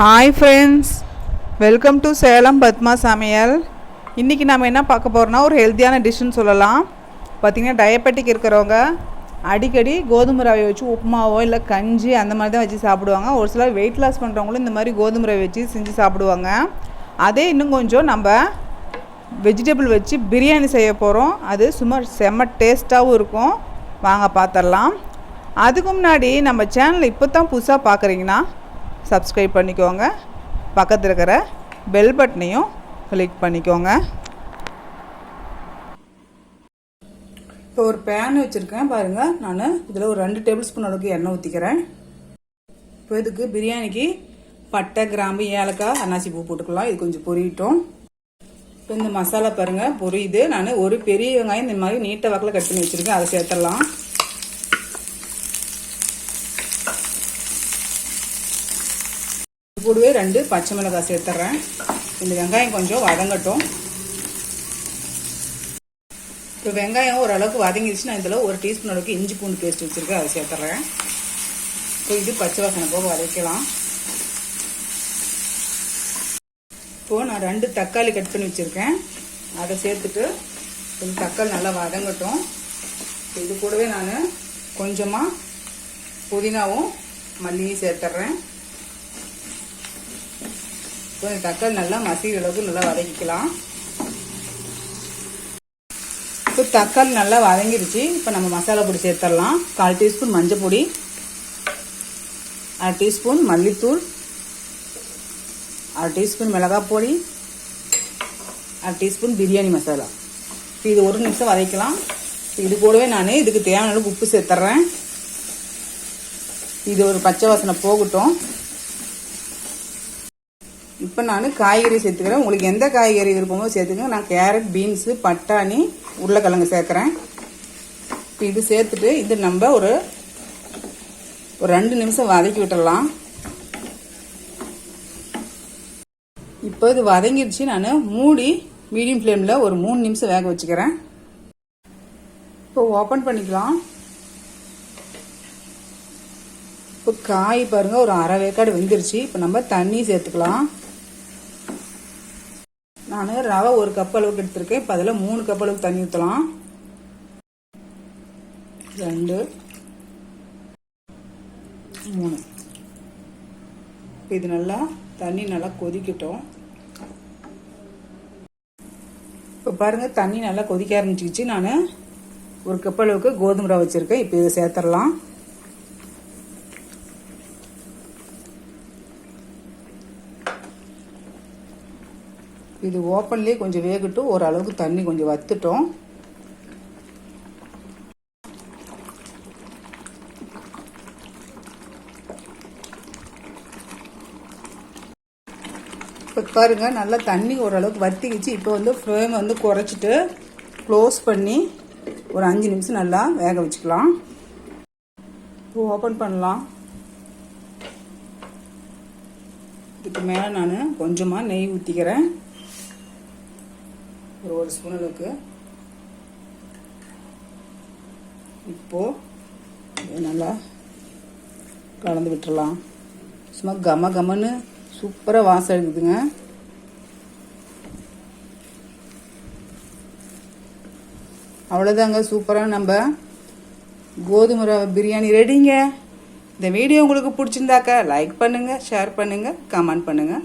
Hi friends welcome to Salem Padma சமையல் இன்றைக்கி நம்ம என்ன பார்க்க போகிறோன்னா ஒரு ஹெல்த்தியான டிஷ்ஷுன்னு சொல்லலாம். பார்த்திங்கன்னா டயபெட்டிக் இருக்கிறவங்க அடிக்கடி கோதுமை ரவை வச்சு உப்புமாவோ இல்லை கஞ்சி அந்த மாதிரி தான் வச்சு சாப்பிடுவாங்க. ஒரு சிலர் வெயிட் லாஸ் பண்ணுறவங்களும் இந்த மாதிரி கோதுமை ரவை வச்சு செஞ்சு சாப்பிடுவாங்க. அதே இன்னும் கொஞ்சம் நம்ம வெஜிடபிள் வச்சு பிரியாணி செய்ய போகிறோம் அது சும்மா செம்ம டேஸ்ட்டாகவும் இருக்கும். வாங்க பார்த்துடலாம். அதுக்கு முன்னாடி நம்ம சேனல் இப்போ தான் புதுசாக பார்க்குறீங்கன்னா சப்ஸ்கிரைப் பண்ணிக்கோங்க. பக்கத்தில் இருக்கிற பெல் பட்டனையும் கிளிக் பண்ணிக்கோங்க. இப்போ ஒரு பேன் வச்சுருக்கேன். பாருங்கள் நான் இதில் ஒரு ரெண்டு டேபிள் ஸ்பூன் அளவுக்கு எண்ணெய் ஊற்றிக்கிறேன் இப்போ இதுக்கு பிரியாணிக்கு பட்டை கிராம்பு ஏலக்காய் அன்னாசி பூ போட்டுக்கலாம். இது கொஞ்சம் பொரியட்டும். இப்போ இந்த மசாலா பாருங்கள் பொரியுது. நான் ஒரு பெரிய வெங்காயம் இந்த மாதிரி நீட்டை வாக்கில் கட் பண்ணி வச்சுருக்கேன். அதை சேர்த்துடலாம் கூடவே ரெண்டு பச்சை மிளகாய் சேர்த்துட்றேன் இந்த வெங்காயம் கொஞ்சம் வதங்கட்டும். இப்போ வெங்காயம் ஓரளவுக்கு வதங்கிடுச்சு நான் இதில் ஒரு டீஸ்பூன் அளவுக்கு இஞ்சி பூண்டு பேஸ்ட் வச்சுருக்கேன் அதை சேர்த்துட்றேன் இப்போ இது பச்சை வாசனை போக வதக்கலாம். இப்போது நான் ரெண்டு தக்காளி கட் பண்ணி வச்சுருக்கேன். அதை சேர்த்துட்டு கொஞ்சம் தக்காளி நல்லா வதங்கட்டும். இது கூடவே நான் கொஞ்சமாக புதினாவும் மல்லியும் சேர்த்துட்றேன் கொஞ்சம் தக்காளி நல்லா மசிகிற அளவுக்கு நல்லா வதக்கிக்கலாம். இப்போ தக்காளி நல்லா வதங்கிருச்சு. இப்போ நம்ம மசாலா பொடி சேர்த்துடலாம். கால் டீஸ்பூன் மஞ்சள் பொடி. அரை டீஸ்பூன் மல்லித்தூள். அரை டீஸ்பூன் மிளகாய் பொடி. அரை டீஸ்பூன் பிரியாணி மசாலா. இப்போ இது ஒரு நிமிஷம் வதக்கலாம் இது கூடவே நான் இதுக்கு தேவையான உப்பு சேர்த்துட்றேன் இது ஒரு பச்சை வாசனை போகட்டும். இப்போ நான் காய்கறி சேர்த்துக்கிறேன். உங்களுக்கு எந்த காய்கறி விருப்பமோ சேர்த்துக்கங்க நான் கேரட் பீன்ஸு பட்டாணி உருளைக்கிழங்கு சேர்க்குறேன். இப்போ இது சேர்த்துட்டு இது நம்ம ஒரு ஒரு ரெண்டு நிமிஷம் வதக்கி விட்டுடலாம். இப்போ இது வதங்கிடுச்சு. நான் மூடி மீடியம் ஃப்ளேமில் ஒரு மூணு நிமிஷம் வேக வச்சுக்கிறேன். இப்போ ஓப்பன் பண்ணிக்கலாம். இப்போ காய் பாருங்கள் ஒரு அரை வேக்காடு வெந்துருச்சு. இப்போ நம்ம தண்ணி சேர்த்துக்கலாம். நான் ரவை ஒரு கப் அளவுக்கு எடுத்திருக்கேன். இப்போ அதில் மூணு கப் அளவுக்கு தண்ணி ஊற்றலாம் ரெண்டு. மூணு. இப்போ இது நல்லா தண்ணி நல்லா கொதிக்கட்டும். இப்போ பாருங்கள் தண்ணி நல்லா கொதிக்க ஆரம்பிச்சிக்கிச்சு நான் ஒரு கப் அளவுக்கு கோதுமை ரவை வச்சுருக்கேன். இப்போ இதை சேர்த்துடலாம். இது ஓப்பன்லேயே கொஞ்சம் வேகட்டும். ஓரளவுக்கு தண்ணி கொஞ்சம் வத்துட்டோம். இப்போ பாருங்க நல்லா தண்ணி ஓரளவுக்கு வத்திக்கிச்சு. இப்போ வந்து ஃப்ளேம் வந்து குறைச்சிட்டு க்ளோஸ் பண்ணி ஒரு அஞ்சு நிமிஷம் நல்லா வேக வச்சுக்கலாம். இப்போ ஓப்பன் பண்ணலாம். இதுக்கு மேலே நான் கொஞ்சமாக நெய் ஊற்றிக்கிறேன் ஒரு ஒரு ஸ்பூன் அளவுக்கு இப்போது நல்லா கலந்து விட்டுறலாம். சும்மா கம கமன்னு சூப்பராக வாசம் இருக்குதுங்க அவ்வளோதாங்க சூப்பராக நம்ம கோதுமை ரவை பிரியாணி ரெடிங்க இந்த வீடியோ உங்களுக்கு பிடிச்சிருந்தாக்கா லைக் பண்ணுங்கள் ஷேர் பண்ணுங்கள் கமெண்ட் பண்ணுங்கள்